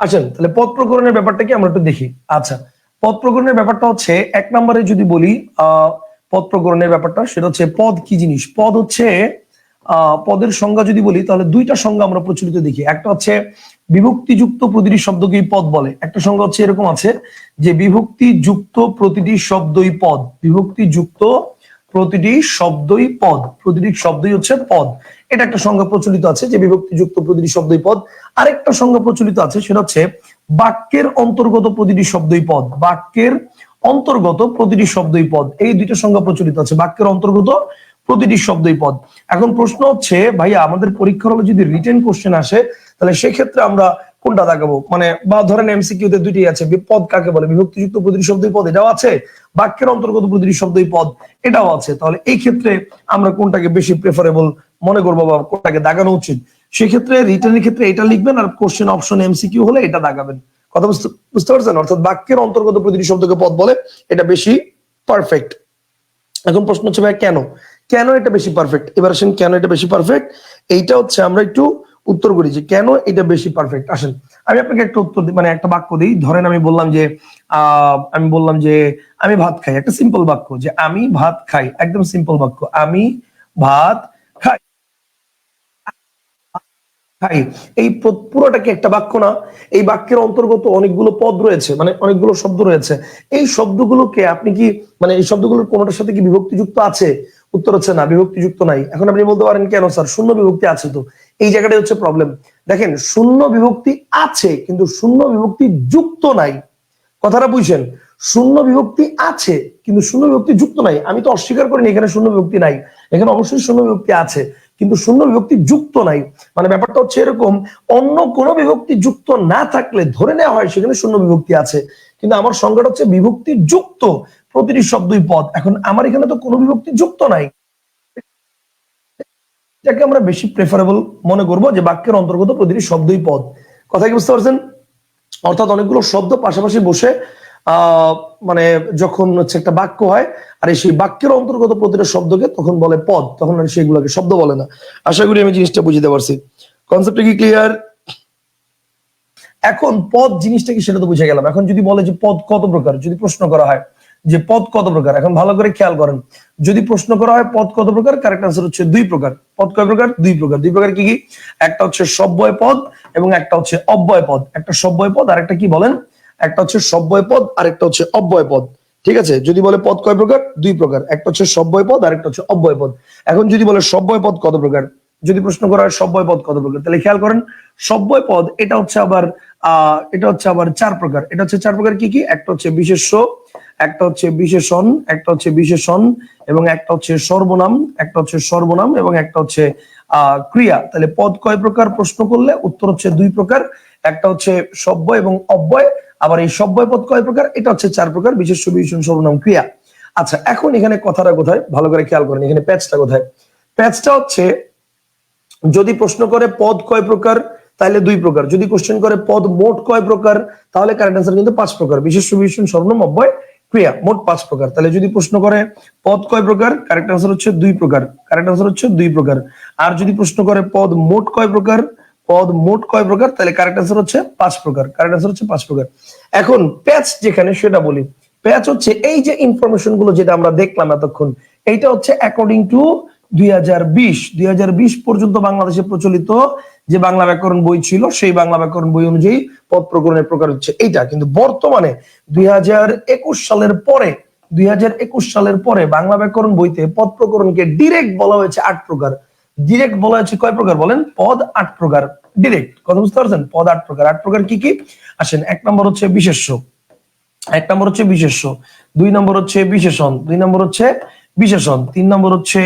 আসেন, তাহলে পদ প্রকরণের ব্যাপারটা কি আমরা একটু দেখি। আচ্ছা পদ প্রকরণের ব্যাপারটা হচ্ছে, এক নম্বরে যদি বলি পদ প্রকরণের ব্যাপারটা, সেটা হচ্ছে পদ কি জিনিস? পদ হচ্ছে পদের সংজ্ঞা যদি বলি, তাহলে দুইটা সংজ্ঞা আমরা প্রচলিত দেখি। একটা হচ্ছে বিভক্তিযুক্ত প্রতিটি শব্দকেই পদ বলে। একটা সংজ্ঞা হচ্ছে এরকম আছে যে বিভক্তি যুক্ত প্রতিটি শব্দই পদ। বিভক্তি যুক্ত প্রতিটি শব্দই পদ, প্রতিটি শব্দই হচ্ছে পদ। এটা একটা সংজ্ঞা প্রচলিত আছে, যে বিভক্তি যুক্ত প্রতিটি শব্দই পদ। আরেকটা সংজ্ঞা প্রচলিত আছে, সেটা হচ্ছে বাক্যের অন্তর্গত প্রতিটি শব্দই পদ। বাক্যের অন্তর্গত প্রতিটি শব্দই পদ। এই দুইটা সংজ্ঞা প্রচলিত আছে, বাক্যের অন্তর্গত প্রতিটি শব্দই পদ। এখন প্রশ্ন হচ্ছে, ভাইয়া, আমাদের পরীক্ষার হলে যদি রিটেন কোশ্চেন আসে, তাহলে সেক্ষেত্রে আমরা কোনটা দেখাবো? মানে বা ধরেন এমসিকিউ তে দুইটি আছে পদ কাকে বলে? বিভক্তিযুক্ত প্রতিটি শব্দই পদ, এটাও আছে? বাক্যের অন্তর্গত প্রতিটি শব্দই পদ, এটাও আছে। তাহলে এই ক্ষেত্রে আমরা কোনটাকে বেশি প্রেফারেবল মনে করব বা কোনটাকে দাগানো উচিত? সেক্ষেত্রে রিটার্নের ক্ষেত্রে এটা লিখবেন আর কোশ্চেন অপশন এমসিকিউ হলে এটা দাগাবেন কথা বুঝতে বুঝতে পারছেন? অর্থাৎ বাক্যের অন্তর্গত প্রতিটি শব্দকে পদ বলে এটা বেশি পারফেক্ট এখন প্রশ্ন হচ্ছে ভাই, কেন? কেন এটা বেশি পারফেক্ট এবার আসেন, কেন এটা বেশি পারফেক্ট এইটা হচ্ছে আমরা একটু উত্তর করি যে কেন এটা বেশি পারফেক্ট আসেন, আমি আপনাকে একটা উত্তর মানে একটা বাক্য দিই। ধরেন আমি বললাম যে আমি বললাম যে, আমি ভাত খাই। একটা সিম্পল বাক্য যে, আমি ভাত খাই। একদম সিম্পল বাক্য। আমি ভাত খাই। খাই। এই প্র- পুরোটা কি একটা বাক্য না? এই বাক্যের অন্তর্গত অনেকগুলো পদ রয়েছে মানে অনেকগুলো শব্দ রয়েছে। এই শব্দগুলোকে আপনি কি মানে এই শব্দগুলোর কোনোটার সাথে কি বিভক্তিযুক্ত আছে? উত্তর হচ্ছে না বিভক্তি যুক্ত নাই। এখন আপনি বলতে পারেন, কেন স্যার? শূন্য বিভক্তি আছে তো। এই জায়গাটাই হচ্ছে প্রবলেম দেখেন, শূন্য বিভক্তি আছে, কিন্তু শূন্য বিভক্তি যুক্ত নাই। কথাটা বুঝছেন? শূন্য বিভক্তি আছে, কিন্তু শূন্য বিভক্তি যুক্ত নাই। আমি তো অস্বীকার করিনি, এখানে শূন্য বিভক্তি নাই। এখানে অবশ্যই শূন্য বিভক্তি আছে, কিন্তু শূন্য বিভক্তি যুক্ত নাই। মানে ব্যাপারটা হচ্ছে এরকম, অন্য কোনো বিভক্তি যুক্ত না থাকলে ধরে নেওয়া হয় সেখানে শূন্য বিভক্তি আছে। কিন্তু আমার সংজ্ঞাটা হচ্ছে বিভক্তি যুক্ত। প্রতিটি শব্দই পদ। এখন আমার এখানে তো কোনো বিভক্তি যুক্ত নাই। যাকে আমরা বেশি প্রেফারেবল মনে করব যে বাক্যের অন্তর্গত প্রতিটি শব্দই পদ। কথা কি বুঝতে পারছেন? অর্থাৎ অনেকগুলো শব্দ পাশাপাশি বসে মানে যখন হচ্ছে একটা বাক্য হয়, আর সেই বাক্যের অন্তর্গত প্রতিটা শব্দকে তখন বলে পদ। তখন আর সেগুলোকে শব্দ বলে না। আশা করি আমি জিনিসটা বুঝতে পারছি। কনসেপ্টটা কি ক্লিয়ার এখন পদ জিনিসটা কি সেটা তো বুঝে গেলাম। এখন যদি বলে যে পদ কত প্রকার? যদি প্রশ্ন করা হয় যে পদ কত প্রকার? এখন ভালো করে খেয়াল করেন। যদি প্রশ্ন করা হয়, পদ কত প্রকার? কারেক্ট আনসার হচ্ছে দুই প্রকার। পদ কয় প্রকার? দুই প্রকার। দুই প্রকার কি কি? একটা হচ্ছে সব্যয় পদ এবং একটা হচ্ছে অব্যয় পদ। একটা সব্যয় পদ আর একটা কি বলেন? একটা হচ্ছে সব্যয় পদ আর একটা হচ্ছে অব্যয় পদ। ঠিক আছে? যদি বলে পদ কয় প্রকার? দুই প্রকার। একটা হচ্ছে সব্যয় পদ আর একটা হচ্ছে অব্যয় পদ। এখন যদি বলে সব্যয় পদ কত প্রকার? যদি প্রশ্ন করা হয় সব্যয় পদ কত প্রকার? তাহলে খেয়াল করেন সব্যয় পদ, এটা হচ্ছে আবার আহ এটা হচ্ছে আবার চার প্রকার। এটা হচ্ছে চার প্রকার কি কি? একটা হচ্ছে বিশেষ্য, একটা হচ্ছে বিশেষণ, একটা হচ্ছে বিশেষণ, এবং একটা হচ্ছে সর্বনাম, একটা হচ্ছে সর্বনাম, এবং একটা হচ্ছে ক্রিয়া। তাহলে পদ কয় প্রকার? প্রশ্ন করলে উত্তর হচ্ছে দুই প্রকার। একটা হচ্ছে সব্যয় এবং অব্যয় আবার এই সব্যয় পদ কয় প্রকার? এটা হচ্ছে চার প্রকার বিশেষ বিশেষণ, সর্বনাম, ক্রিয়া। আচ্ছা এখন এখানে কথাটা কোথায়? ভালো করে খেয়াল করেন, এখানে প্যাচটা কোথায়? প্যাচটা হচ্ছে যদি প্রশ্ন করে পদ কয় প্রকার তাহলে দুই প্রকার। যদি কোশ্চেন করে পদ মোট কয় প্রকার, তাহলে কারেন্ট আনসার কিন্তু পাঁচ প্রকার। বিশেষ বিশেষণ সর্বনাম অব্যয় ক্রিয়া, মোট পাঁচ প্রকার। তাহলে যদি প্রশ্ন করে পদ কয় প্রকার কারেক্ট আনসার হচ্ছে দুই প্রকার। কারেক্ট আনসার হচ্ছে দুই প্রকার। আর যদি প্রশ্ন করে পদ মোট কয় প্রকার, পদ মোট কয় প্রকার তাহলে কারেক্ট আনসার হচ্ছে পাঁচ প্রকার। কারেক্ট আনসার হচ্ছে পাঁচ প্রকার। এখন প্যাচ যেখানে সেটা বলি। প্যাচ হচ্ছে এই যে ইনফরমেশনগুলো যেটা আমরা দেখলাম এতক্ষণ, এইটা হচ্ছে অ্যাকর্ডিং টু দুই পর্যন্ত বাংলাদেশে প্রচলিত যে বাংলা ব্যাকরণ বই ছিল, সেই বাংলা ব্যাকরণ বই অনুযায়ী পদ প্রকরণের প্রকার হচ্ছে এইটা। কিন্তু বর্তমানে দুই হাজার একুশ সালের পরে, দুই হাজার একুশ সালের পরে বাংলা ব্যাকরণ বইতে পদ প্রকরণকে ডিরেক্ট বলা হয়েছে আট প্রকার। ডিরেক্ট বলা হয়েছে কয় প্রকার বলেন? পদ আট প্রকার। ডিরেক্ট কথা বুঝতে পারছেন? পদ আট প্রকার। আট প্রকার কি কি? আসেন, এক নম্বর হচ্ছে বিশেষ্য। এক নম্বর হচ্ছে বিশেষ্য। দুই নম্বর হচ্ছে বিশেষণ। দুই নম্বর হচ্ছে বিশেষণ। তিন নম্বর হচ্ছে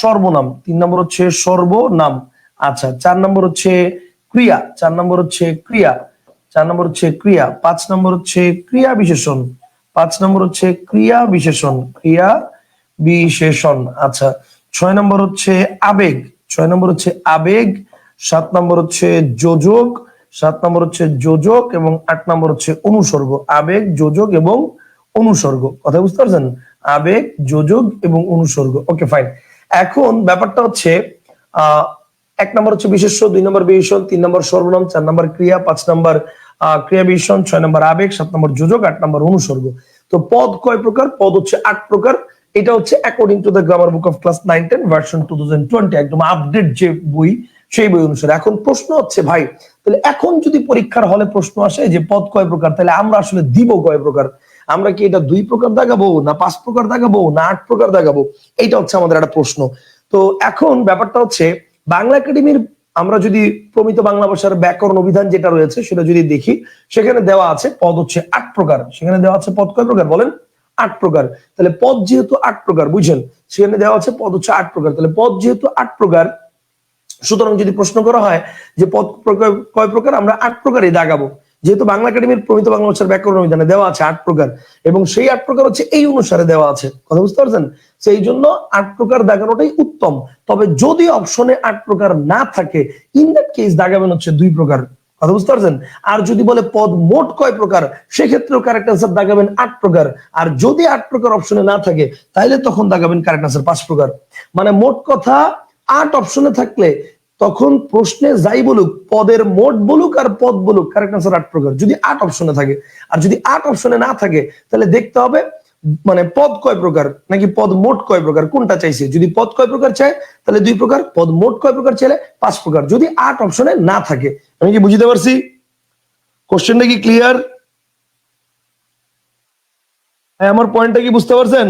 সর্বনাম তিন নম্বর হচ্ছে সর্বনাম আচ্ছা চার নম্বর হচ্ছে ক্রিয়া চার নম্বর হচ্ছে ক্রিয়া চার নম্বর হচ্ছে ক্রিয়া পাঁচ নম্বর হচ্ছে ক্রিয়া বিশেষণ পাঁচ নম্বর হচ্ছে ক্রিয়া বিশেষণ ক্রিয়া বিশেষণ আচ্ছা ছয় নম্বর হচ্ছে আবেগ ছয় নম্বর হচ্ছে আবেগ সাত নম্বর হচ্ছে যোজক সাত নম্বর হচ্ছে যোজক এবং আট নম্বর হচ্ছে অনুসর্গ আবেগ যোজক এবং অনুসর্গ কথা বুঝতে পারছেন আবেগ যোজক এবং অনুসর্গ ওকে ফাইন এখন ব্যাপারটা হচ্ছে এক নম্বর হচ্ছে বিশেষ্য, দুই নম্বর বিশেষণ তিন নম্বর সর্বনাম, চার নম্বর ক্রিয়া, পাঁচ নম্বর ক্রিয়া বিশেষণ ছয় নম্বর আবেগ, সাত নম্বর যোজক, আট নম্বর অনুসর্গ। তো পদ কয় প্রকার? পদ হচ্ছে আট প্রকার। এটা হচ্ছে according to the grammar book of class nine ten version two thousand twenty একদম আপডেট যে বই, সেই বই অনুসারে। এখন প্রশ্ন হচ্ছে, ভাই, তাহলে এখন যদি পরীক্ষার হলে প্রশ্ন আসে যে পদ কয় প্রকার, তাহলে আমরা আসলে দিব কয় প্রকার? আমরা কি এটা দুই প্রকার দেখাবো, না পাঁচ প্রকার দেখাবো, না আট প্রকার দেখাবো? এইটা হচ্ছে আমাদের একটা প্রশ্ন। তো এখন ব্যাপারটা হচ্ছে, বাংলা একাডেমির আমরা যদি প্রমিত বাংলা ভাষার ব্যাকরণ অভিধান যেটা রয়েছে সেটা যদি দেখি, সেখানে দেওয়া আছে পদ হচ্ছে আট প্রকার। সেখানে দেওয়া আছে পদ কয় প্রকার বলেন? আট প্রকার। তাহলে পদ যেহেতু আট প্রকার, বুঝছেন? সেখানে দেওয়া আছে পদ হচ্ছে আট প্রকার। তাহলে পদ যেহেতু আট প্রকার, সুতরাং যদি প্রশ্ন করা হয় যে পদ কয় প্রকার আমরা আট প্রকারই দাগাবো যেহেতু বাংলা একাডেমির প্রমিত বাংলা ভাষার ব্যাকরণ অভিধানে দেওয়া আছে আট প্রকার, এবং সেই আট প্রকার হচ্ছে এই অনুসারে দেওয়া আছে। কথা বুঝতে পারছেন? সেই জন্য আট প্রকার দাগানোটাই উত্তম। তবে যদি অপশনে আট প্রকার না থাকে ইন দ্যাট কেস দাগাবেন হচ্ছে দুই প্রকার। কথা বুঝতে পারছেন? আর যদি বলে পদ মোট কয় প্রকার, সেক্ষেত্রেও কারেক্ট আনসার দাগাবেন আট প্রকার। আর যদি আট প্রকার অপশনে না থাকে তাহলে তখন দাগাবেন কারেক্ট আনসার পাঁচ প্রকার। মানে মোট কথা, আট অপশনে থাকলে তখন প্রশ্নে যাই বলুক, পদের মোট বলুক আর পদ বলুক কারেক্ট আনসার আট প্রকার। যদি আট অপশনে থাকে, আর যদি আট অপশনে না থাকে, তাহলে দেখতে হবে মানে পদ কয় প্রকার, নাকি পদ মোট কয় প্রকার, কোনটা চাইছে? যদি পদ কয় প্রকার চায়, তাহলে দুই প্রকার, পদ মোট কয় প্রকার চাইলে পাঁচ প্রকার। যদি আট অপশনে না থাকে, আমি কি বুঝতে পারছি? কোশ্চেনটা কি ক্লিয়ার আমার পয়েন্টটা কি বুঝতে পারছেন?